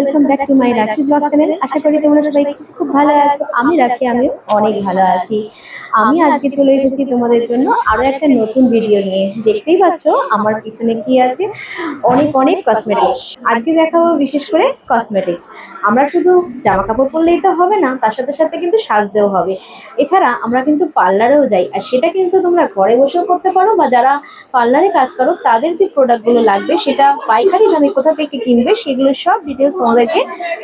Welcome back to my রাখি blog channel আশা করি তোমরা সবাই খুব ভালো আছো, আমি রাখি আমি অনেক ভালো আছি। আমি আজকে চলে এসেছি তোমাদের জন্য আরও একটা নতুন ভিডিও নিয়ে। দেখতেই পাচ্ছ আমার পিছনে কি আছে? অনেক অনেক কসমেটিক্স আজকে দেখাবো বিশেষ করে কসমেটিক্স আমরা শুধু জামা কাপড় পরলেই তো হবে না তার সাথে সাথে কিন্তু সাজতেও হবে। এছাড়া আমরা কিন্তু পার্লারেও যাই আর সেটা কিন্তু তোমরা ঘরে বসেও করতে পারো বা যারা পার্লারে কাজ করো তাদের যে প্রোডাক্টগুলো লাগবে সেটা পাইকারি দামে কোথা থেকে কিনবে সেগুলো সব ডিটেলস তোমাদেরকে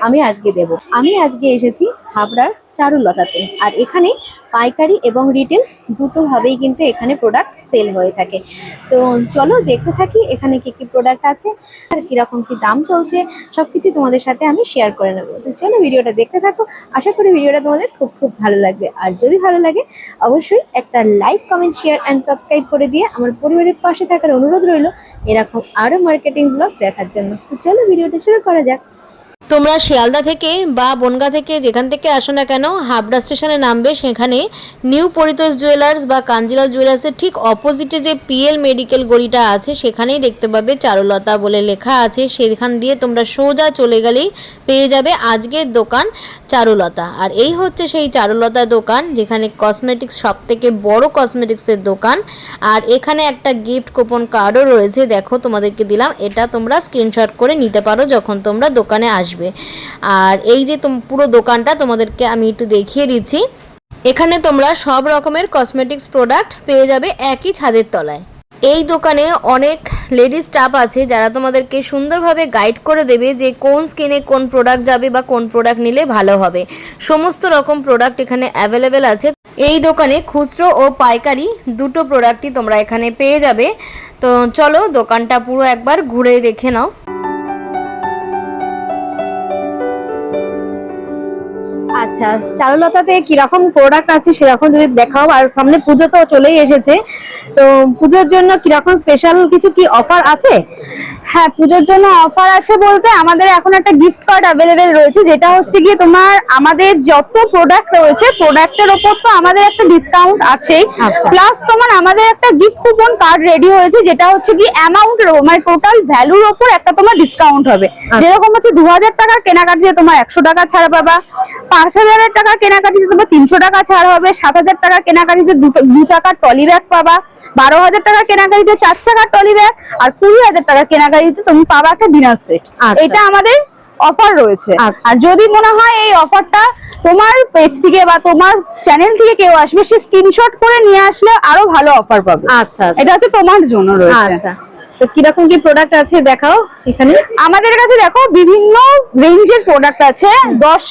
আমি আজকে দেব। আমি আজকে এসেছি হাবড়ার চারুলতাতে। আর এখানে পাইকারি এবং রিটেল দুটোভাবেই কিন্তু এখানে প্রোডাক্ট সেল হয়ে থাকে। তো চলো দেখতে থাকি এখানে কি কি প্রোডাক্ট আছে, আর কীরকম কি দাম চলছে সব কিছু তোমাদের সাথে আমি শেয়ার করে নেব। তো চলো ভিডিওটা দেখতে থাকো, আশা করি ভিডিওটা তোমাদের খুব খুব ভালো লাগবে। আর যদি ভালো লাগে, অবশ্যই একটা like comment share and subscribe করে দিয়ে আমার পরিবারের পাশে থাকার অনুরোধ রইল এরকম আরও মার্কেটিং ব্লগ দেখার জন্য। তো চলো ভিডিওটা শুরু করা যাক। তোমরা শিয়ালদা থেকে বা বনগা থেকে যেখান থেকে আসো না কেন, হাবড়া স্টেশনে নামবে। সেখানে নিউ পরিতোষ জুয়েলার্স বা কাঞ্জিলাল জুয়েলার্সের ঠিক অপোজিটে যে পিএল মেডিকেল গলিটা আছে, সেখানেই দেখতে পাবে চারুলতা বলে লেখা আছে। সেখান দিয়ে তোমরা সোজা চলে গেলেই পেয়ে যাবে আজকের দোকান চারুলতা। আর এই হচ্ছে সেই চারুলতা দোকান, যেখানে কসমেটিক্স সব থেকে বড় কসমেটিক্সের দোকান। আর এখানে একটা গিফট কুপন কার্ডও রয়েছে। দেখো তোমাদেরকে দিলাম। এটা তোমরা স্ক্রিনশট করে নিতে পারো যখন তোমরা দোকানে আসবে। আর এই যে পুরো দোকানটা তোমাদেরকে আমি একটু দেখিয়ে দিচ্ছি। এখানে তোমরা সব রকমের কসমেটিক্স প্রোডাক্ট পেয়ে যাবে একই ছাদের তলায়। এই দোকানে অনেক লেডিস স্টাফ আছে যারা তোমাদেরকে সুন্দরভাবে গাইড করে দেবে যে কোন স্কিনে কোন প্রোডাক্ট যাবে বা কোন প্রোডাক্ট নিলে ভালো হবে। সমস্ত রকম প্রোডাক্ট এখানে অ্যাভেলেবেল আছে। এই দোকানে খুচরো ও পাইকারি দুটো প্রোডাক্টই তোমরা এখানে পেয়ে যাবে। তো চলো দোকানটা পুরো একবার ঘুরে দেখে নাও। আচ্ছা চারুলতাতে কীরকম প্রোডাক্ট আছে সেরকম যদি দেখাও? আর সামনে পুজো তো চলেই এসেছে। তো পুজোর জন্য কীরকম স্পেশাল কিছু কি অফার আছে? হ্যাঁ পুজোর জন্য অফার আছে বলতে আমাদের এখন একটা গিফট কার্ড অ্যাভেলেবেল রয়েছে যেটা হচ্ছে গিয়ে তোমার আমাদের যত প্রোডাক্ট রয়েছে প্রোডাক্টের ওপর তো আমাদের একটা ডিসকাউন্ট আছেই। আচ্ছা। প্লাস তোমার আমাদের একটা গিফট কুপন কার্ড রেডি হয়েছে যেটা হচ্ছে কি অ্যামাউন্টের মানে টোটাল ভ্যালুর ওপর একটা তোমার ডিসকাউন্ট হবে। যেরকম হচ্ছে দু হাজার টাকার কেনাকাটিতে তোমার একশো টাকা ছাড় পাবা পাঁচ হাজারের টাকার কেনাকাটিতে তোমার তিনশো টাকা ছাড় হবে সাত হাজার টাকার কেনাকাটিতে দু চাকার টলি ব্যাগ পাবা বারো হাজার টাকার কেনাকাটিতে চার চাকার টলি ব্যাগ আর কুড়ি হাজার টাকার কেনাকাটিতে তুমি পাবা একটা ডিনার সেট আচ্ছা। এটা আমাদের অফার রয়েছে আচ্ছা। আর যদি মনে হয় এই অফারটা তোমার পেজ থেকে বা তোমার চ্যানেল থেকে কেউ আসবে সে স্ক্রিনশট করে নিয়ে আসলে আরও ভালো অফার পাবে আচ্ছা আচ্ছা। এটা হচ্ছে তোমার জন্য রয়েছে আচ্ছা তো কীরকম কি প্রোডাক্ট আছে দেখাও এখানে? আমাদের কাছে দেখো বিভিন্ন রেঞ্জের প্রোডাক্ট আছে। দশ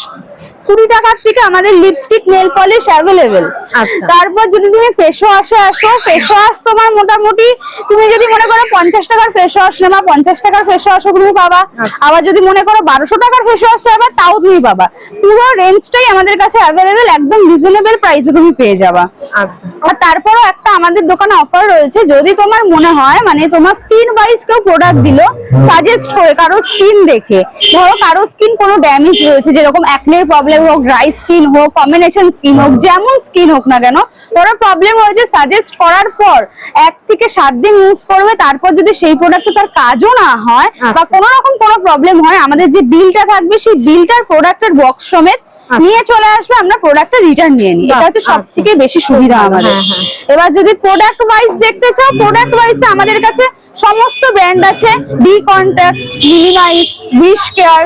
কুড়ি টাকার থেকে আমাদের লিপস্টিক নেল পলিশ অ্যাভেলেবেল আচ্ছা। তারপর যদি তুমি ফেস ওয়াশে আসো ফেস ওয়াশ তোমার মোটামুটি তুমি যদি মনে করো পঞ্চাশ টাকার ফেস ওয়াশ নেবা পঞ্চাশ টাকার ফেস ওয়াশও তুমি পাবা। আচ্ছা। আবার যদি মনে করো বারোশো টাকার ফেস ওয়াশ চাইবা তাও তুমি পাবা। পুরো রেঞ্জটাই আমাদের কাছে অ্যাভেলেবেল একদম রিজনেবল প্রাইসে তুমি পেয়ে যাবা। আচ্ছা। আর তারপরও একটা আমাদের দোকানে অফার রয়েছে। যদি তোমার মনে হয় মানে তোমার স্কিন ওয়াইজ কেউ প্রোডাক্ট দিল সাজেস্ট করে কারও স্কিন দেখে ধরো কারও স্কিন কোনো ড্যামেজ রয়েছে যেরকম অ্যাকনের প্রবলেম হোক ড্রাই স্কিন হোক কম্বিনেশন স্কিন হোক যেমন স্কিন হোক না কেন ওরা প্রবলেম হয়েছে সাজেস্ট করার পর এক থেকে সাত দিন ইউজ করবে তারপর যদি সেই প্রোডাক্টে তার কাজও না হয় বা আচ্ছা। কোনো রকম কোনো প্রবলেম হয় আমাদের যে বিলটা থাকবে সেই বিলটার প্রোডাক্টের বক্স সমেত নিয়ে চলে আসবে আমরা প্রোডাক্টটা রিটার্ন নিয়ে নিই। এটা হচ্ছে আচ্ছা। সব থেকে বেশি সুবিধা আমাদের। হ্যাঁ, হ্যাঁ। এবার যদি প্রোডাক্ট ওয়াইজ দেখতে চাও প্রোডাক্ট ওয়াইজ আমাদের কাছে সমস্ত ব্র্যান্ড আছে। D contact minimize wish care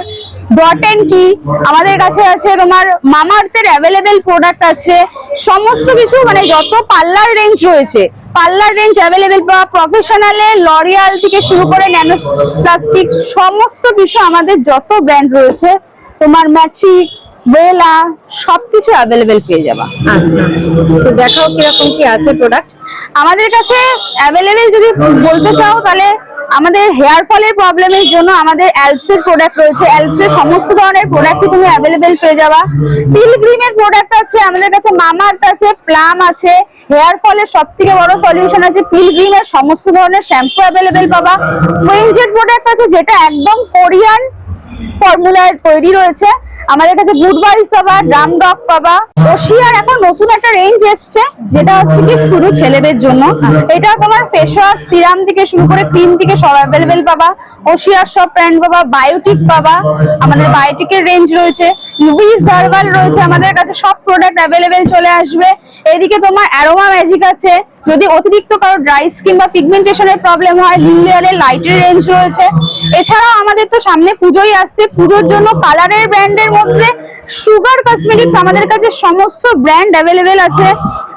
dot and key আমাদের কাছে আছে। তোমার মামার্থের অ্যাভেলেবেল প্রোডাক্ট আছে। সমস্ত কিছু মানে যত পার্লার রেঞ্জ রয়েছে পার্লার রেঞ্জ অ্যাভেলেবেল বা প্রফেশনালে লরিয়াল থেকে শুরু করে ন্যানো প্লাস্টিক সমস্ত কিছু আমাদের যত ব্র্যান্ড রয়েছে তোমার ম্যাট্রিক্স বেলা সবকিছু অ্যাভেলেবেল পেয়ে যাবা। আচ্ছা। তো দেখাও কীরকম কি আছে প্রোডাক্ট আমাদের কাছে অ্যাভেলেবেল যদি বলতে চাও তাহলে আমাদের হেয়ার ফলের প্রবলেমের জন্য আমাদের অ্যালপসের প্রোডাক্ট রয়েছে। অ্যালপসের সমস্ত ধরনের প্রোডাক্টই তুমি অ্যাভেলেবেল পেয়ে যাবা। পিলগ্রিমের প্রোডাক্ট আছে আমাদের কাছে মামার্থ আছে প্লাম আছে হেয়ার ফলের সব থেকে বড় সলিউশন আছে। পিল পিলগ্রিমের সমস্ত ধরনের শ্যাম্পু অ্যাভেলেবেল পাবা। উইঞ্জের প্রোডাক্ট আছে যেটা একদম কোরিয়ান ফর্মুলার তৈরি রয়েছে। আমাদের কাছে ভাইস পাবা ড্রাম ডগ পাবা ওশিয়ার এখন নতুন একটা রেঞ্জ এসছে, যেটা হচ্ছে কি শুধু ছেলেদের জন্য। এটা তোমার ফেস ওয়াশ সিরাম থেকে শুরু করে ক্রিম থেকে সব অ্যাভেলেবেল পাবা। ওশিয়ার সব ব্র্যান্ড পাবা বায়োটিক পাবা। আমাদের বায়োটিকের রেঞ্জ রয়েছে। লুইস হার্বাল রয়েছে আমাদের কাছে, সব প্রোডাক্ট অ্যাভেলেবেল চলে আসবে। এদিকে তোমার অ্যারোমা ম্যাজিক আছে যদি অতিরিক্ত কারও ড্রাই স্কিন বা পিগমেন্টেশনের প্রবলেম হয় লিনিয়ারের লাইটের রেঞ্জ রয়েছে। এছাড়াও আমাদের তো সামনে পুজোই আসছে। পুজোর জন্য কালারের ব্র্যান্ডের মধ্যে সুগার কসমেটিক্স আমাদের কাছে সমস্ত ব্র্যান্ড অ্যাভেলেবেল আছে।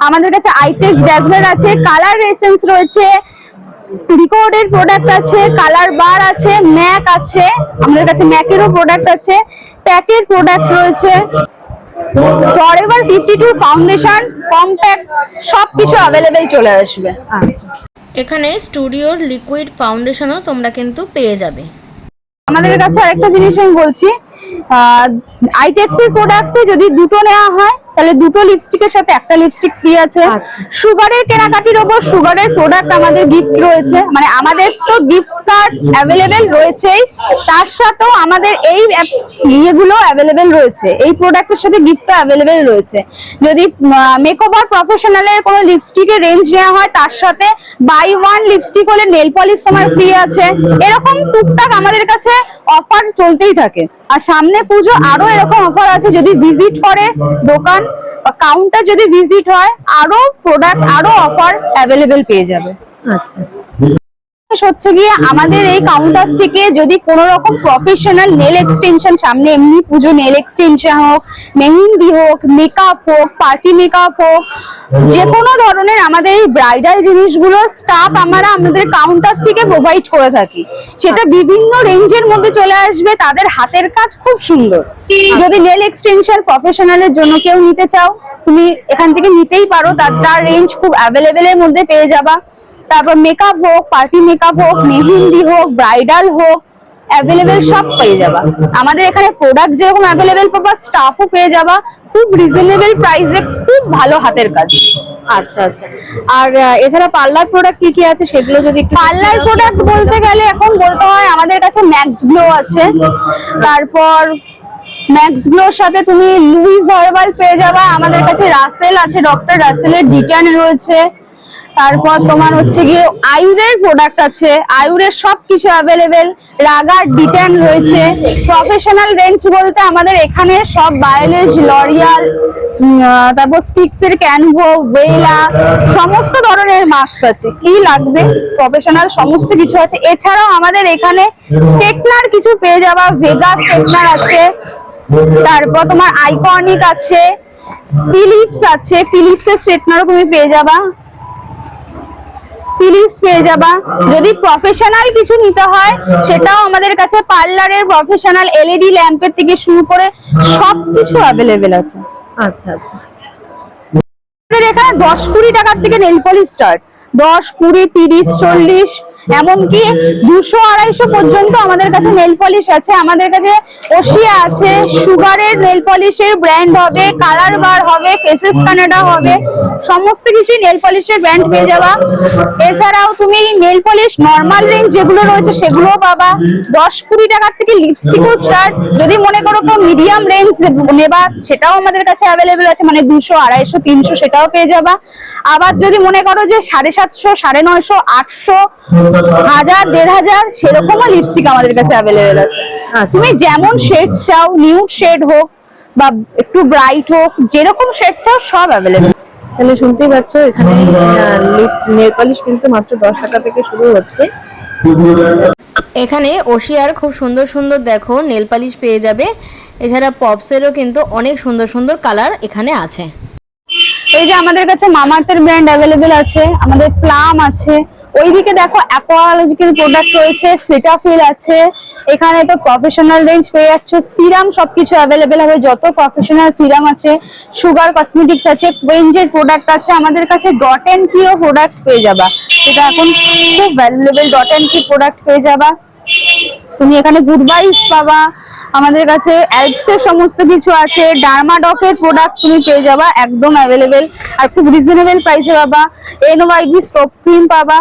আমাদের কাছে আইটেক্স ড্যাজলার আছে কালার এসেন্স রয়েছে রিকর্ডের প্রোডাক্ট আছে কালার বার আছে ম্যাক আছে, আমাদের কাছে ম্যাকেরও প্রোডাক্ট আছে প্যাকের প্রোডাক্ট রয়েছে। Forever fifty two foundation compact সবকিছু অ্যাভেলেবেল চলে আসবে। আচ্ছা। এখানে স্টুডিওর লিকুইড ফাউন্ডেশনও তোমরা কিন্তু পেয়ে যাবে। আমাদের কাছে আরেকটা জিনিস আমি বলছি আইটেক্সের প্রোডাক্টে যদি দুটো নেওয়া হয় তাহলে দুটো লিপস্টিকের সাথে একটা লিপস্টিক ফ্রি আছে। আচ্ছা। সুগারের কেনাকাটির ওপর সুগারের প্রোডাক্ট আমাদের গিফট রয়েছে। মানে আমাদের তো গিফট কার্ড অ্যাভেলেবেল রয়েছেই। তার সাথেও আমাদের এই ইয়েগুলো অ্যাভেলেবেল রয়েছে। এই প্রোডাক্টের সাথে গিফটও অ্যাভেলেবেল রয়েছে। যদি মেকওভার প্রফেশনালের কোনো লিপস্টিকের রেঞ্জ নেওয়া হয় তার সাথে বাই ওয়ান লিপস্টিক হলে নেল পলিশ তোমার ফ্রি আছে। এরকম টুকটাক আমাদের কাছে অফার চলতেই থাকে। আর সামনে পুজো আরও এরকম অফার আছে, যদি ভিজিট করে দোকান কাউন্টার যদি ভিজিট হয়, আরও প্রোডাক্ট আরও অফার অ্যাভেলেবেল পেয়ে যাবে। আচ্ছা। হচ্ছে গিয়ে আমাদের এই কাউন্টার থেকে যদি কোনো রকম প্রফেশনাল নেল এক্সটেনশন সামনে এমনি পুজো নেল এক্সটেনশন হোক মেহেন্দি হোক মেকআপ হোক পার্টি মেকআপ হোক যে কোনো ধরনের আমাদের এই ব্রাইডাল জিনিসগুলো স্টাফ আমরা আমাদের কাউন্টার থেকে প্রোভাইড করে থাকি। সেটা বিভিন্ন রেঞ্জের মধ্যে চলে আসবে তাদের হাতের কাজ খুব সুন্দর। যদি নেল এক্সটেনশন প্রফেশনালের জন্য কেউ নিতে চাও তুমি এখান থেকে নিতেই পারো তার তার রেঞ্জ খুব অ্যাভেলেবেল এর মধ্যে পেয়ে যাবা। তারপর মেকআপ হোক পার্টি মেকআপ হোক মেহেন্দি হোক ব্রাইডাল হোক অ্যাভেলেবেল সব পেয়ে যাবা। আমাদের এখানে প্রোডাক্ট যেরকম অ্যাভেলেবেল পাবা স্টাফও পেয়ে যাবা। খুব রিজনেবল প্রাইসে খুব ভালো হাতের কাজ। আচ্ছা আচ্ছা। আর এছাড়া পার্লার প্রোডাক্ট কি কি আছে সেগুলো যদি পার্লার প্রোডাক্ট বলতে গেলে এখন বলতে হয় আমাদের কাছে ম্যাক্স গ্লো আছে। তারপর ম্যাক্স গ্লোর সাথে তুমি লুইস হার্বাল পেয়ে যাবা। আমাদের কাছে রাসেল আছে ডক্টর রাসেলের ডিটান রয়েছে। তারপর তোমার হচ্ছে গিয়ে আয়ুরের প্রোডাক্ট আছে। আয়ুরের সবকিছু অ্যাভেলেবেল রাগার ডিটান রয়েছে। প্রফেশনাল রেঞ্জ বলতে আমাদের এখানে সব বায়োলেজ লরিয়াল তারপর স্টিক্স এর ক্যানভো ওয়েলা সমস্ত ধরনের মাস্ক আছে। কি লাগবে? প্রফেশনাল সমস্ত কিছু আছে। এছাড়াও আমাদের এখানে স্টেকনার কিছু পেয়ে যাবা। ভেগা স্টেকনার আছে। তারপর তোমার আইকনিক আছে। ফিলিপস আছে। ফিলিপস এর স্ট্রেটনারও তুমি পেয়ে যাবা। ফিলিপস পেয়ে যাবা। যদি প্রফেশনাল কিছু নিতে হয় সেটাও আমাদের কাছে পার্লারের প্রফেশনাল এলইডি ল্যাম্পের থেকে শুরু করে সবকিছু অ্যাভেলেবেল আছে। আচ্ছা আচ্ছা। আমাদের এখানে দশ কুড়ি টাকার থেকে নেল পলিশ স্টার্ট দশ কুড়ি তিরিশ চল্লিশ এমনকি দুশো আড়াইশো পর্যন্ত আমাদের কাছে নেল পলিশ আছে। আমাদের কাছে ওশিয়া আছে। সুগারের নেল পলিশের ব্র্যান্ড হবে কালার বার হবে ফেসেস কানাডা হবে। সমস্ত কিছুই নেল পলিশের ব্র্যান্ড পেয়ে যাবা। এছাড়াও তুমি নেল পলিশ নর্মাল রেঞ্জ যেগুলো রয়েছে সেগুলোও পাবা। দশ কুড়ি টাকার থেকে লিপস্টিকও স্টার্ট যদি মনে করো তো মিডিয়াম রেঞ্জ নেবা সেটাও আমাদের কাছে অ্যাভেলেবেল আছে মানে দুশো আড়াইশো তিনশো সেটাও পেয়ে যাবা। আবার যদি মনে করো যে সাড়ে সাতশো সাড়ে নয়শো আটশো হাজার দেড় হাজার সেরকমও লিপস্টিক আমাদের কাছে অ্যাভেলেবেল আছে। আচ্ছা। তুমি যেমন শেড চাও নিউ শেড হোক বা একটু ব্রাইট হোক যেরকম শেড চাও সব অ্যাভেলেবেল তাহলে শুনতেই পাচ্ছ এখানে নেল পলিশ কিন্তু মাত্র দশ টাকা থেকে শুরু হচ্ছে। এখানে ওশিয়ার খুব সুন্দর সুন্দর দেখো নেল পালিশ পেয়ে যাবে। এছাড়া পপসেরও কিন্তু অনেক সুন্দর সুন্দর কালার এখানে আছে। এই যে আমাদের কাছে মামার্থের ব্র্যান্ড অ্যাভেলেবেল আছে আমাদের প্লাম আছে ওইদিকে দেখো অ্যাকোয়ালজিক্যাল প্রোডাক্ট রয়েছে, সিটাফিল আছে, এখানে তো প্রফেশনাল রেঞ্জ পেয়ে যাচ্ছ, সিরাম সবকিছু অ্যাভেলেবেল হবে, যত প্রফেশনাল সিরাম আছে, সুগার কসমেটিক্স আছে রেঞ্জের প্রোডাক্ট আছে, আমাদের কাছে ডট অ্যান্ড কিও প্রোডাক্ট পেয়ে যাবা। সেটা এখন খুব valuable dot and key product পেয়ে যাবা। তুমি এখানে গুড ভাইস পাবা। আমাদের কাছে অ্যালপস এর সমস্ত কিছু আছে ডার্মাডকের প্রোডাক্ট তুমি পেয়ে যাবা, একদম অ্যাভেলেবেল আর খুব রিজনেবল প্রাইসে পাবা। এনওয়াইবি স্টোভ ক্রিম পাবা।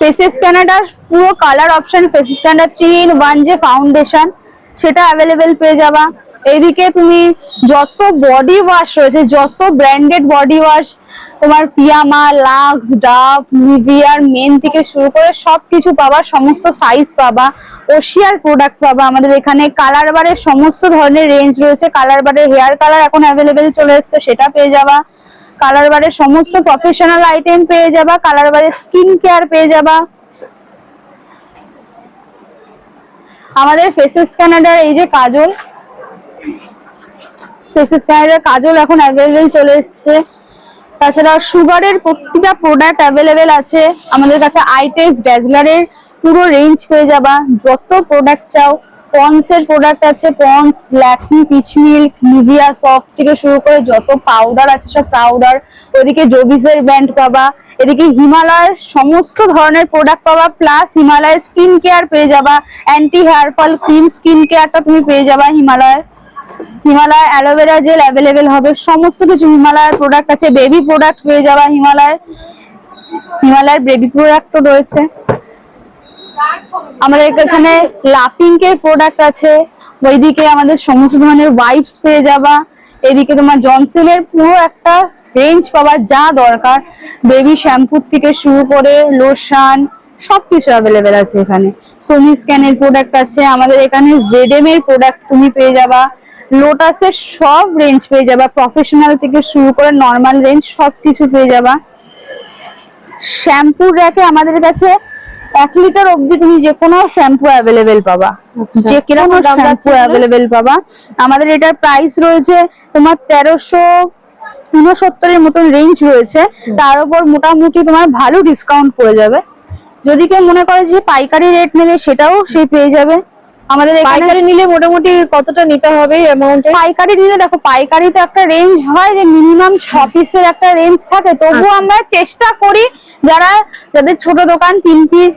ফেসেস ক্যানাডার পুরো colour option faces Canada three in one যে ফাউন্ডেশন সেটা অ্যাভেলেবেল পেয়ে যাবা। এইদিকে তুমি যত বডি ওয়াশ রয়েছে, যত ব্র্যান্ডেড বডি ওয়াশ তোমার পিয়ামা লাক্স ডাভ নিভিয়ার মেন থেকে শুরু করে সব কিছু পাবা, সমস্ত সাইজ পাবা ওশিয়ার প্রোডাক্ট পাবা আমাদের এখানে। কালার বারের সমস্ত ধরনের রেঞ্জ রয়েছে কালার বারের হেয়ার কালার এখন অ্যাভেলেবেল চলে এসছে, সেটা পেয়ে যাবা। কালার বারের সমস্ত প্রফেশনাল আইটেম পেয়ে যাবা কালার বারের স্কিন কেয়ার পেয়ে যাবা। আমাদের ফেসেস কানাডার এই যে কাজল ফেসেস কানাডার কাজল এখন অ্যাভেলেবেল চলে এসছে। তাছাড়া সুগারের প্রতিটা প্রোডাক্ট অ্যাভেলেবেল আছে। আমাদের কাছে আইটেক্স ড্যাজলারের পুরো রেঞ্জ পেয়ে যাবা। যত প্রোডাক্ট চাও পন্স এর প্রোডাক্ট আছে Pond's Lakme peach milk Nivea soft থেকে শুরু করে যত পাউডার আছে, সব পাউডার ওদিকে জবিসের ব্র্যান্ড পাবা, এদিকে হিমালয়ের সমস্ত ধরনের প্রোডাক্ট পাবা প্লাস হিমালয়ের স্কিন কেয়ার পেয়ে যাবা anti hair fall cream skin কেয়ারটা তুমি পেয়ে যাবা হিমালয়ের হিমালয় অ্যালোভেরা জেল অ্যাভেলেবেল হবে, সমস্ত কিছু হিমালয়ের প্রোডাক্ট আছে বেবি প্রোডাক্ট পেয়ে যাবা হিমালয়ের হিমালয়ের বেবি প্রোডাক্টও রয়েছে। আমাদের এখানে লাফিং এর প্রোডাক্ট আছে, ওইদিকে আমাদের সমস্ত ধরনের ওয়াইপস পেয়ে যাবা, এদিকে তোমার জনসেনের পুরো একটা রেঞ্জ পাওয়ার যা দরকার বেবি শ্যাম্পু থেকে শুরু করে লোশন সবকিছু অ্যাভেলেবেল আছে এখানে। সোনি স্ক্যানের প্রোডাক্ট আছে, আমাদের এখানে জেডএম এর প্রোডাক্ট তুমি পেয়ে যাবা লোটাসের সব রেঞ্জ পেয়ে যাবা প্রফেশনাল থেকে শুরু করে নর্মাল রেঞ্জ সবকিছু পেয়ে যাবা। শ্যাম্পুর র্যাকে আমাদের কাছে এক লিটার অবধি তুমি যে কোনো শ্যাম্পু অ্যাভেলেবেল পাবা। আচ্ছা, যে কীরকম শ্যাম্পু অ্যাভেলেবেল পাবা। আমাদের এটার প্রাইস রয়েছে তোমার তেরোশো উনসত্তরের মতন রেঞ্জ রয়েছে। তার উপর মোটামুটি তোমার ভালো ডিসকাউন্ট পড়ে যাবে। যদি কেউ মনে করে যে পাইকারি রেট নেবে সেটাও সে পেয়ে যাবে। আমাদের পাইকারি নিলে মোটামুটি কতটা নিতে হবে অ্যামাউন্টে পাইকারি নিলে দেখো পাইকারি তো একটা রেঞ্জ হয় যে মিনিমাম ছ পিসের একটা রেঞ্জ থাকে। তবুও আচ্ছা। আমরা চেষ্টা করি যারা যাদের ছোট দোকান তিন পিস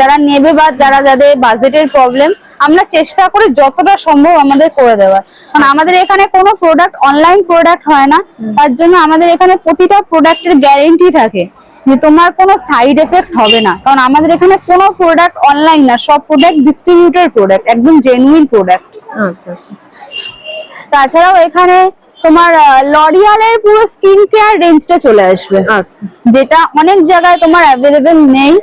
যারা নেবে বা যারা যাদের বাজেটের প্রবলেম আমরা চেষ্টা করি যতটা সম্ভব আমাদের করে দেওয়ার। কারণ আমাদের এখানে কোনো প্রোডাক্ট অনলাইন প্রোডাক্ট হয় না। তার জন্য আমাদের এখানে প্রতিটা প্রোডাক্টের গ্যারেন্টি থাকে। যে তোমার কোনো সাইড এফেক্ট হবে না। কারণ আমাদের এখানে কোনো প্রোডাক্ট অনলাইন না সব প্রোডাক্ট ডিস্ট্রিবিউটেড প্রোডাক্ট একদম জেনুইন প্রোডাক্ট আচ্ছা আচ্ছা। তাছাড়াও এখানে তোমার লরিয়ালের পুরো স্কিন কেয়ার রেঞ্জটা চলে আসবে। আচ্ছা। যেটা অনেক জায়গায় তোমার অ্যাভেলেবেল নেই।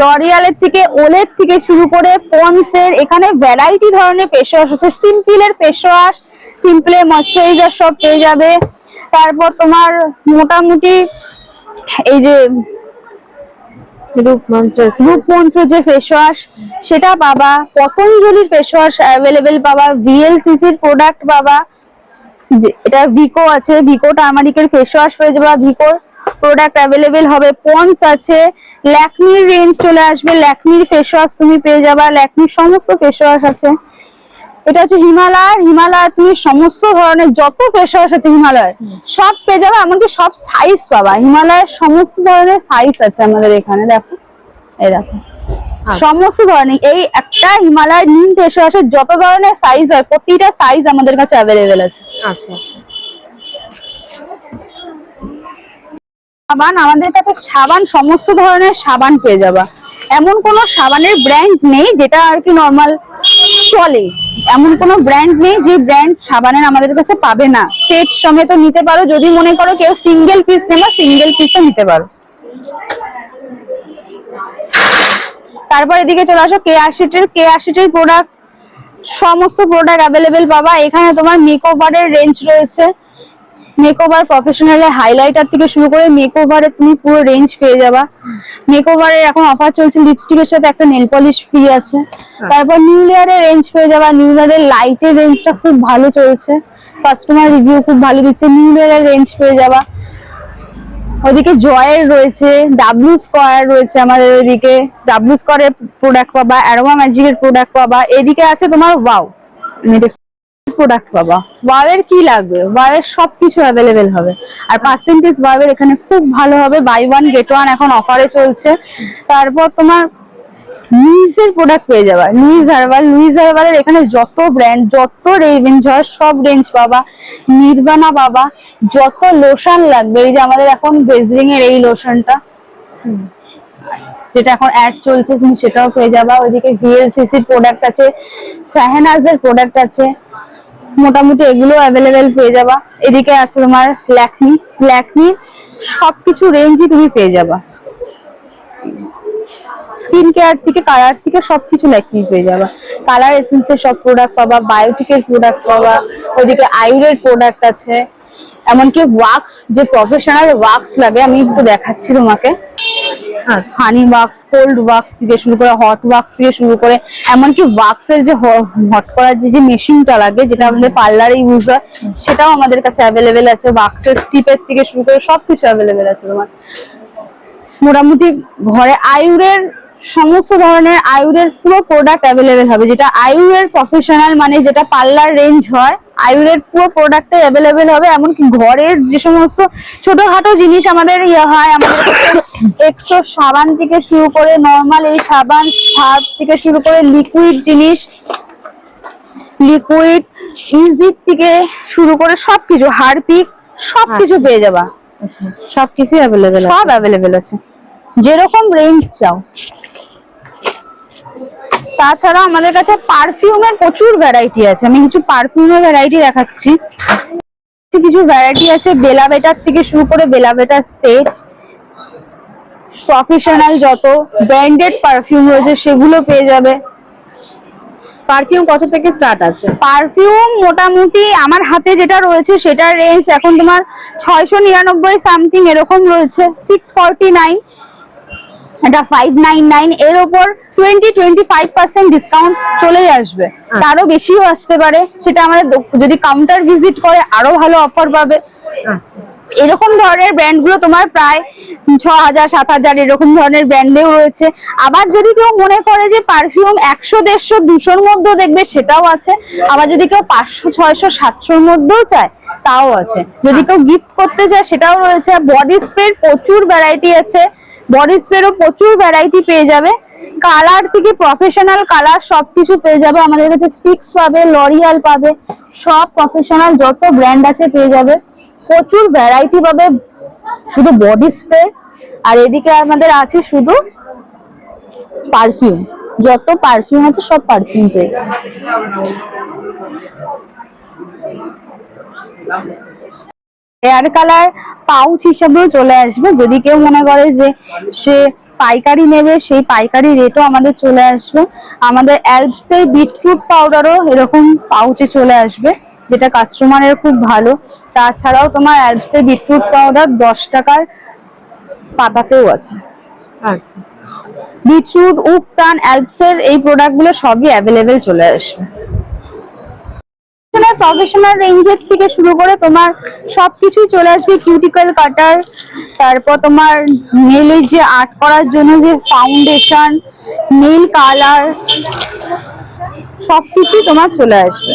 লরিয়ালের থেকে ওলের থেকে শুরু করে পন্সের এখানে ভ্যারাইটি ধরনের ফেস ওয়াশ আছে। সিম্পলের ফেস ওয়াশ সিম্পলের ময়শ্চারাইজার সব পেয়ে যাবে। তারপর তোমার মোটামুটি এই যে রূপ মন্ত্র রূপমন্ত্র যে ফেস ওয়াশ সেটা পাবা। পতঞ্জলির ফেস ওয়াশ অ্যাভেলেবেল পাবা। ভিএলসিসির প্রোডাক্ট পাবা। এটা ভিকো আছে। ভিকো টার্মারিকের ফেস ওয়াশ পেয়ে যাবা। ভিকোর প্রোডাক্ট অ্যাভেলেবেল হবে। পন্স আছে। ল্যাকমির রেঞ্জ চলে আসবে। ল্যাকমির ফেস ওয়াশ তুমি পেয়ে যাবা। ল্যাকমির সমস্ত ফেস ওয়াশ আছে। এটা হচ্ছে হিমালয়ার হিমালয় তুমি সমস্ত ধরনের যত ফেস ওয়াশ আছে হিমালয় সব পেয়ে যাবে এমনকি সব সাইজ পাবা। হিমালয়ের সমস্ত ধরনের সাইজ আছে আমাদের এখানে দেখো। এই দেখো। সমস্ত ধরনের এই একটা হিমালয়ের নিম ফেস ওয়াশের যত ধরনের সাইজ হয় প্রতিটা সাইজ আমাদের কাছে অ্যাভেলেবেল আছে। আচ্ছা আচ্ছা। সাবান আমাদের কাছে সাবান সমস্ত ধরনের সাবান পেয়ে যাবা। এমন কোনো সাবানের ব্র্যান্ড নেই যেটা আর কি নর্মাল চলে এমন কোনো ব্র্যান্ড নেই যে ব্র্যান্ড সাবানের আমাদের কাছে পাবে না। সেট সমেত নিতে পারো, যদি মনে করো কেউ সিঙ্গেল পিস নেবা সিঙ্গেল পিসও নিতে পারো। তারপর এদিকে চলে আসো কে শিটের কে শিটের প্রোডাক্ট সমস্ত প্রোডাক্ট অ্যাভেলেবেল পাবা। এখানে তোমার মেকওভারের রেঞ্জ রয়েছে। মেকওভার প্রফেশনালের হাইলাইটার থেকে শুরু করে মেকওভারের তুমি পুরো রেঞ্জ পেয়ে যাবা। মেকওভারের এখন অফার চলছে লিপস্টিকের সাথে একটা নেল পলিশ ফ্রি আছে। তারপর নিউ লেয়ারের রেঞ্জ পেয়ে যাবা নিউ লেয়ারের লাইটের রেঞ্জটা খুব ভালো চলছে। কাস্টমার রিভিউ খুব ভালো দিচ্ছে নিউ লেয়ারের রেঞ্জ পেয়ে যাবা। ওদিকে জয়ের রয়েছে ডাব্লু স্কোয়ার রয়েছে আমাদের ওইদিকে ডাব্লু স্কোয়ারের প্রোডাক্ট পাবা অ্যারোমা ম্যাজিকের প্রোডাক্ট পাবা। এদিকে আছে তোমার ওয়াও প্রোডাক্ট পাবা। ওয়াও এর কি লাগবে? ওয়াও এর সবকিছু অ্যাভেলেবেল হবে। আর পার্সেন্টেজ ওয়াও এর এখানে খুব ভালো হবে। বাই ওয়ান গেট ওয়ান এখন অফারে চলছে। তারপর তোমার লুইসের প্রোডাক্ট পেয়ে যাবা। লুইস হার্বাল লুইস হার্বালের এখানে যত ব্র্যান্ড যত রেঞ্জ হয়, সব রেঞ্জ পাবা। নির্বাণা পাবা। যত লোশন লাগবে, এই যে আমাদের এখন বেজরিং এর এই লোশনটা যেটা এখন অ্যাড চলছে, তুমি সেটাও পেয়ে যাবা। ওইদিকে ভিএলসিসির প্রোডাক্ট আছে সাহেনাজের প্রোডাক্ট আছে। মোটামুটি এগুলো অ্যাভেলেবেল পেয়ে যাবা। এদিকে আছে তোমার ল্যাকমি ল্যাকমি সবকিছু রেঞ্জই তুমি পেয়ে যাবা। স্কিন কেয়ার থেকে কালার থেকে সবকিছু ল্যাকমি পেয়ে যাবা। কালার এসেন্সের সব প্রোডাক্ট পাবা বায়োটিকের প্রোডাক্ট পাবা, ওইদিকে আয়ুরের প্রোডাক্ট আছে। এমনকি ওয়াক্স যে প্রফেশনাল ওয়াক্স লাগে, আমি একটু দেখাচ্ছি তোমাকে। হানি ওয়াক্স কোল্ড ওয়াক্স থেকে শুরু করে হট ওয়াক্স থেকে শুরু করে, এমনকি ওয়াক্সের যে হট করার যে যে মেশিনটা লাগে, যেটা আমাদের পার্লারে ইউজ হয়, সেটাও আমাদের কাছে অ্যাভেলেবেল আছে। ওয়াক্সের স্টিপের থেকে শুরু করে সবকিছু অ্যাভেলেবেল আছে তোমার। মোটামুটি ঘরে আয়ুরের সমস্ত ধরনের আয়ুরের পুরো প্রোডাক্ট অ্যাভেলেবেল হবে যেটা আয়ুরের প্রফেশনাল মানে যেটা পার্লার রেঞ্জ হয় আয়ুরের পুরো প্রোডাক্ট অ্যাভেলেবেল হবে এমনকি ঘরের যে সমস্ত ছোটখাটো জিনিস আমাদের ইয়ে হয় আমাদের এক্সো সাবান থেকে শুরু করে নর্মাল এই সাবান সার্ফ থেকে শুরু করে লিকুইড জিনিস লিকুইড ইজিট থেকে শুরু করে সবকিছু হারপিক সবকিছু পেয়ে যাবা। আচ্ছা। সবকিছু অ্যাভেলেবেল সব অ্যাভেলেবেল আছে। যেরকম রেঞ্জ চাও। তাছাড়া আমাদের কাছে পারফিউমের প্রচুর ভ্যারাইটি আছে। আমি কিছু পারফিউমের ভ্যারাইটি দেখাচ্ছি। কিছু ভ্যারাইটি আছে বেলা বেটার থেকে শুরু করে বেলা বেটার সেট প্রফেশনাল যত ব্র্যান্ডেড পারফিউম রয়েছে সেগুলো পেয়ে যাবে। পারফিউম কত থেকে স্টার্ট আছে? পারফিউম মোটামুটি আমার হাতে যেটা রয়েছে সেটার রেঞ্জ এখন তোমার ছয়শো নিরানব্বই সামথিং এরকম রয়েছে সিক্স ফর্টি নাইন এটা ফাইভ নাইন নাইন এর ওপর twenty twenty five percent discount চলেই আসবে। তারও বেশিও আসতে পারে। সেটা আমাদের যদি কাউন্টার ভিজিট করে আরও ভালো অফার পাবে। আচ্ছা। এরকম ধরনের ব্র্যান্ডগুলো তোমার প্রায় ছ হাজার সাত হাজার এরকম ধরনের ব্র্যান্ডেও রয়েছে। আবার যদি কেউ মনে করে যে পারফিউম একশো দেড়শো দুশোর মধ্যেও দেখবে সেটাও আছে। আবার যদি কেউ পাঁচশো ছয়শো সাতশোর মধ্যেও চায় তাও আছে। যদি কেউ গিফট করতে চায় সেটাও রয়েছে। বডি স্প্রের প্রচুর ভ্যারাইটি আছে। বডি স্প্রেরও প্রচুর ভ্যারাইটি পেয়ে যাবে। কালার থেকে প্রফেশনাল কালার সবকিছু পেয়ে যাবে। আমাদের কাছে স্টিক্স পাবে লরিয়াল পাবে, সব প্রফেশনাল যত ব্র্যান্ড আছে পেয়ে যাবে। প্রচুর ভ্যারাইটি পাবে শুধু বডি স্প্রে আর এদিকে আমাদের আছে শুধু পারফিউম যত পারফিউম আছে সব পারফিউম পেয়ে যাবে। হেয়ার কালার পাউচ হিসাবেও চলে আসবে। যদি কেউ মনে করে যে সে পাইকারি নেবে সেই পাইকারি রেটও আমাদের চলে আসবে। আমাদের অ্যালপসের বিটরুট পাউডারও এরকম পাউচে চলে আসবে যেটা কাস্টমারের খুব ভালো। তাছাড়াও তোমার অ্যালপসের বিটরুট পাউডার দশ টাকার পাতাতেও আছে। আচ্ছা। বিটরুট উপটান অ্যালপসের এই প্রোডাক্টগুলো সবই অ্যাভেলেবেল চলে আসবে। প্রফেশনাল রেঞ্জের থেকে শুরু করে তোমার সবকিছুই চলে আসবে কিউটিক্যাল কাটার তারপর তোমার নেলের যে আর্ট করার জন্য যে ফাউন্ডেশন নেল কালার সবকিছুই তোমার চলে আসবে।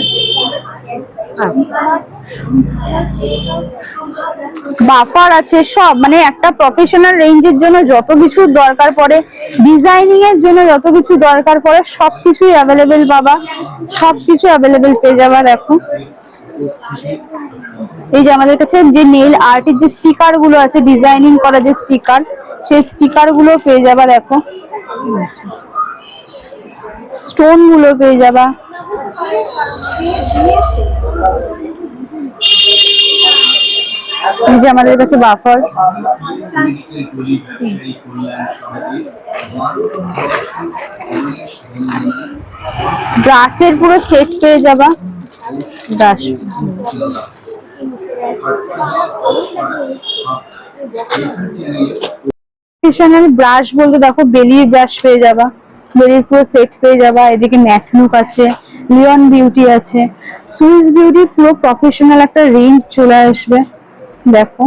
বাফার আছে সব মানে একটা প্রফেশনাল রেঞ্জের জন্য যত কিছু দরকার পড়ে ডিজাইনিং এর জন্য যত কিছু দরকার পড়ে, সবকিছুই অ্যাভেলেবেল পাবা সবকিছু অ্যাভেলেবেল পেয়ে যাবা, দেখো। এই যে আমাদের কাছে যে নেল আর্টের যে স্টিকারগুলো আছে ডিজাইনিং করা যে স্টিকার সেই স্টিকারগুলো পেয়ে যাবা, দেখো। স্টোনগুলো পেয়ে যাবা। যে আমাদের কাছে বাফার। ব্রাশের পুরো সেট পেয়ে যাবা। ব্রাশ। ব্রাশ বলতে দেখো, বেলির ব্রাশ পেয়ে যাবা। বেলির পুরো সেট পেয়ে যাবা। এদিকে ম্যাট আছে। লিওন বিউটি আছে। সুইস বিউটি পুরো প্রফেশনাল একটা রেঞ্জ চলে আসবে। দেখো।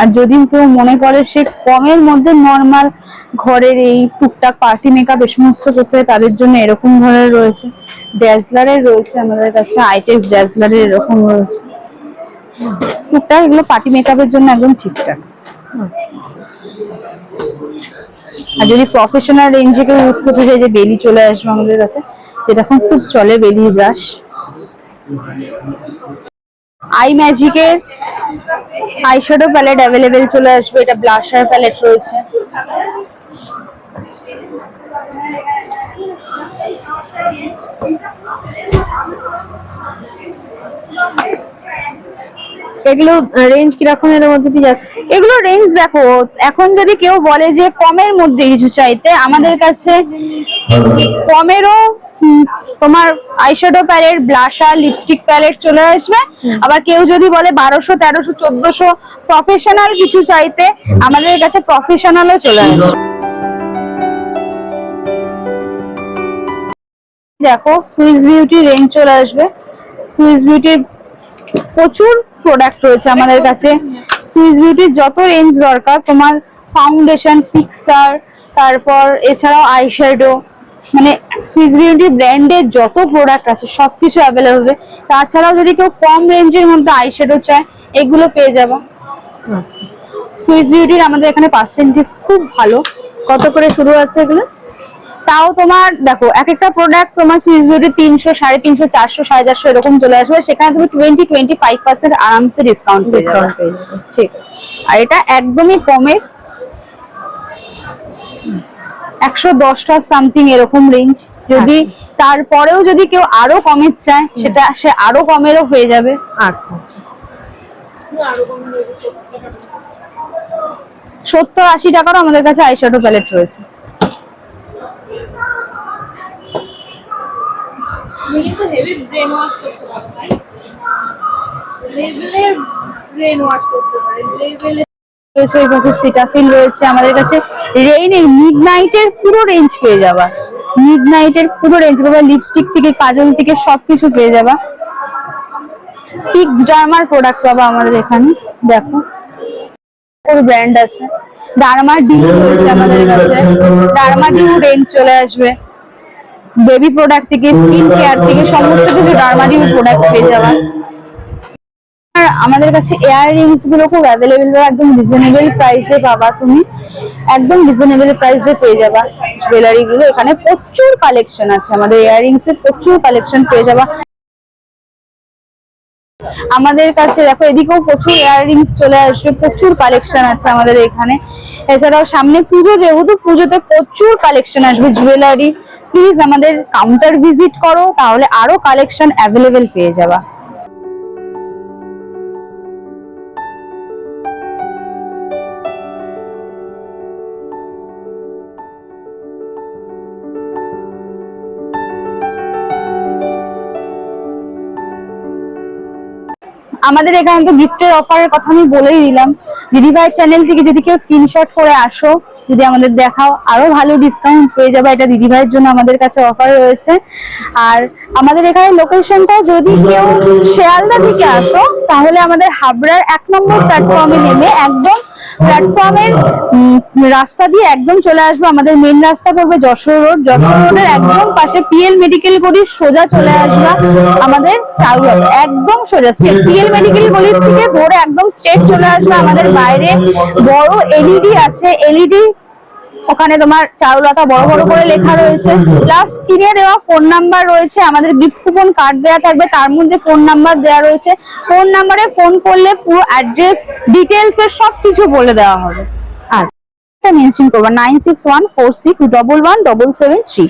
আর যদি কেউ মনে করে সে কমের মধ্যে নর্মাল ঘরের এই টুকটাক পার্টি মেকআপ এ সমস্ত করতে তাদের জন্য এরকম ধরনের রয়েছে। ড্যাজলারের রয়েছে আমাদের কাছে আইটেক্স ড্যাজলারের এরকম রয়েছে। টুকটাক এগুলো পার্টি মেকআপের জন্য একদম ঠিকঠাক। আর যদি প্রফেশনাল রেঞ্জে কেউ ইউজ করতে চাই যে বেলি চলে আসবে আমাদের কাছে এখন খুব চলে বেলি ব্রাশ। আই ম্যাজিকের আইশ্যাডো প্যালেট অ্যাভেলেবেল চলে আসবে, এটা ব্লাশার প্যালেট রয়েছে। এগুলো রেঞ্জ কীরকম এর মধ্যে দিয়ে যাচ্ছে? এগুলো রেঞ্জ দেখো এখন যদি কেউ বলে যে কমের মধ্যে কিছু চাইতে আমাদের কাছে কমেরও তোমার eyeshadow palette blusher lipstick palette চলে আসবে। আবার কেউ যদি বলে বারোশো তেরোশো চোদ্দশো প্রফেশনাল কিছু চাইতে আমাদের কাছে প্রফেশনালও চলে আসবে। দেখো সুইস বিউটি রেঞ্জ চলে আসবে। সুইস বিউটির প্রচুর প্রোডাক্ট রয়েছে আমাদের কাছে। সুইস বিউটির যত রেঞ্জ দরকার তোমার ফাউন্ডেশন ফিক্সার তারপর এছাড়াও আইশ্যাডো মানে সুইস বিউটি ব্র্যান্ডের যত প্রোডাক্ট আছে সবকিছু অ্যাভেলেবল হবে। তাছাড়াও যদি কেউ কম রেঞ্জের মধ্যে আইশ্যাডো চায় এগুলো পেয়ে যাব। আচ্ছা। সুইস বিউটির আমাদের এখানে পার্সেন্টেজ খুব ভালো। কত করে শুরু আছে এগুলো? তাও তোমার দেখো এক একটা প্রোডাক্ট তোমার সুইস বিউটি তিনশো সাড়ে তিনশো চারশো সাড়ে চারশো এরকম চলে আসবে। সেখানে তুমি টোয়েন্টি টোয়েন্টি ফাইভ পার্সেন্ট আরামসে ডিসকাউন্ট ডিসকাউন্ট পেয়ে যাবে। ঠিক আছে। আর এটা একদমই কমের একশো দশটা সামথিং এরকম রেঞ্জ যদি তারপরেও যদি কেউ আরও কমের চায় সেটা সে আরও কমেরও হয়ে যাবে। আচ্ছা আচ্ছা। সত্তর আশি টাকারও আমাদের কাছে আইশ্যাডো প্যালেট রয়েছে। তুমি কিন্তু হেভি ব্রেন ওয়াশ করতে পারো তাই লেভেলের ব্রেন ওয়াশ করতে পারে। লেভেলে রয়েছে ওই পাশে সিটাফিল রয়েছে। আমাদের কাছে রেইনের মিড নাইটের পুরো রেঞ্জ পেয়ে যাবা। মিড নাইটের পুরো রেঞ্জ পাবা লিপস্টিক থেকে, কাজল থেকে সবকিছু পেয়ে যাবা। ফিক্স ডার্মার প্রোডাক্ট পাবা আমাদের এখানে। দেখো। ওর ব্র্যান্ড আছে। ডার্মা ডিউ রয়েছে আমাদের কাছে। ডার্মা ডিউ রেঞ্জ চলে আসবে। বেবি প্রোডাক্ট থেকে, স্কিন কেয়ার থেকে, সমস্ত কিছু ডার্মা ডিউ প্রোডাক্ট পেয়ে যাবা আর আমাদের কাছে ইয়ার রিংসগুলো খুব অ্যাভেলেবেল একদম রিজনেবল প্রাইসে পাবা তুমি। একদম রিজনেবল প্রাইসে পেয়ে যাবা। জুয়েলারি গুলো এখানে প্রচুর কালেকশন আছে। আমাদের ইয়াররিংস এর প্রচুর কালেকশন পেয়ে যাবা। আমাদের কাছে দেখো, এদিকেও প্রচুর ইয়াররিংস চলে আসবে, প্রচুর কালেকশন আছে আমাদের এখানে। এছাড়াও সামনে পুজো, যেহেতু পুজোতে প্রচুর কালেকশন আসবে জুয়েলারি প্লিজ আমাদের কাউন্টার ভিজিট করো, তাহলে আরও কালেকশন অ্যাভেলেবেল পেয়ে যাবা। আমাদের এখানে তো গিফটের অফারের কথা আমি বলেই দিলাম। দিদিভাই চ্যানেল থেকে যদি কেউ স্ক্রিনশট করে আসো যদি আমাদের দেখাও, আরও ভালো ডিসকাউন্ট পেয়ে যাবে এটা দিদিভাইয়ের জন্য আমাদের কাছে অফার রয়েছে। আর আমাদের এখানে লোকেশনটা যদি কেউ শেয়ালদা থেকে আসো, তাহলে আমাদের হাবড়ার এক নম্বর প্ল্যাটফর্মে নেমে একদম প্ল্যাটফর্মের রাস্তা দিয়ে একদম চলে আসবে। আমাদের মেন রাস্তা পড়বে যশোর রোড যশোর রোডের একদম পাশে পিএল মেডিকেল গলির সোজা চলে আসবে আমাদের চারুয়াতে একদম সোজা স্ট্রেট পিএল মেডিকেল গলির থেকে ধরে একদম স্ট্রেট চলে আসবে আমাদের বাইরে। বড় এলইডি আছে। এলইডি ওখানে তোমার চারুলতা বড় বড় করে লেখা রয়েছে। প্লাস স্ক্রিনে দেওয়া ফোন নাম্বার রয়েছে আমাদের গিফট কুপন কার্ড দেওয়া থাকবে। তার মধ্যে ফোন নাম্বার দেওয়া রয়েছে। ফোন নাম্বারে ফোন করলে পুরো অ্যাড্রেস ডিটেলস এর সবকিছু বলে দেওয়া হবে। আচ্ছা মেনশন করবা nine six one four six double one double seven three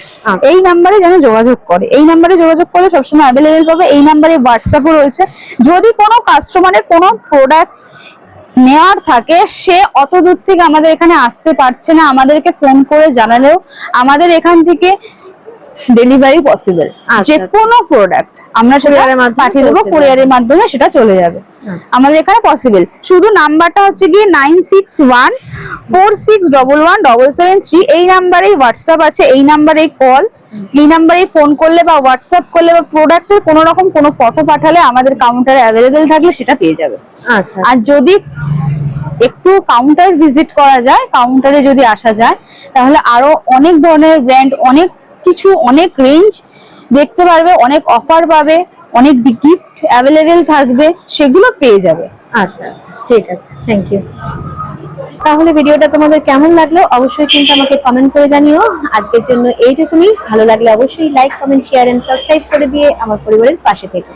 এই নাম্বারে যেন যোগাযোগ করে। এই নাম্বারে যোগাযোগ করলে সবসময় অ্যাভেলেবেল পাবে। এই নাম্বারে হোয়াটসঅ্যাপও রয়েছে। যদি কোনো কাস্টমারের কোনো প্রোডাক্ট নেওয়ার থাকে সে অত দূর থেকে আমাদের এখানে আসতে পারছে না আমাদেরকে ফোন করে জানালেও আমাদের এখান থেকে ডেলিভারি পসিবল যে। কোনো প্রোডাক্ট আমরা সেটা পাঠিয়ে দেবে। কুরিয়ারের মাধ্যমে সেটা চলে যাবে আচ্ছা। আমাদের এখানে পসিবল শুধু নাম্বারটা হচ্ছে গিয়ে nine six one four six double one double seven three এই নাম্বারেই হোয়াটসঅ্যাপ আছে এই নাম্বারে কল এই নাম্বারে ফোন করলে বা হোয়াটসঅ্যাপ করলে বা প্রোডাক্টের কোনো রকম কোনো ফটো পাঠালে আমাদের কাউন্টারে অ্যাভেলেবেল থাকলে সেটা পেয়ে যাবে। আচ্ছা। আর যদি একটু কাউন্টার ভিজিট করা যায় কাউন্টারে যদি আসা যায় তাহলে আরও অনেক ধরনের ব্র্যান্ড অনেক কিছু অনেক রেঞ্জ দেখতে পারবে অনেক অফার পাবে অনেক গিফট অ্যাভেলেবেল থাকবে সেগুলো পেয়ে যাবে। আচ্ছা আচ্ছা। ঠিক আছে। থ্যাংক ইউ তাহলে ভিডিওটা তোমাদের কেমন লাগল? অবশ্যই কিন্তু আমাকে কমেন্ট করে জানিও। আজকের জন্য এইটুকুনি। ভালো লাগলে অবশ্যই like comment share and subscribe করে দিয়ে আমার পরিবারের পাশে থেকো।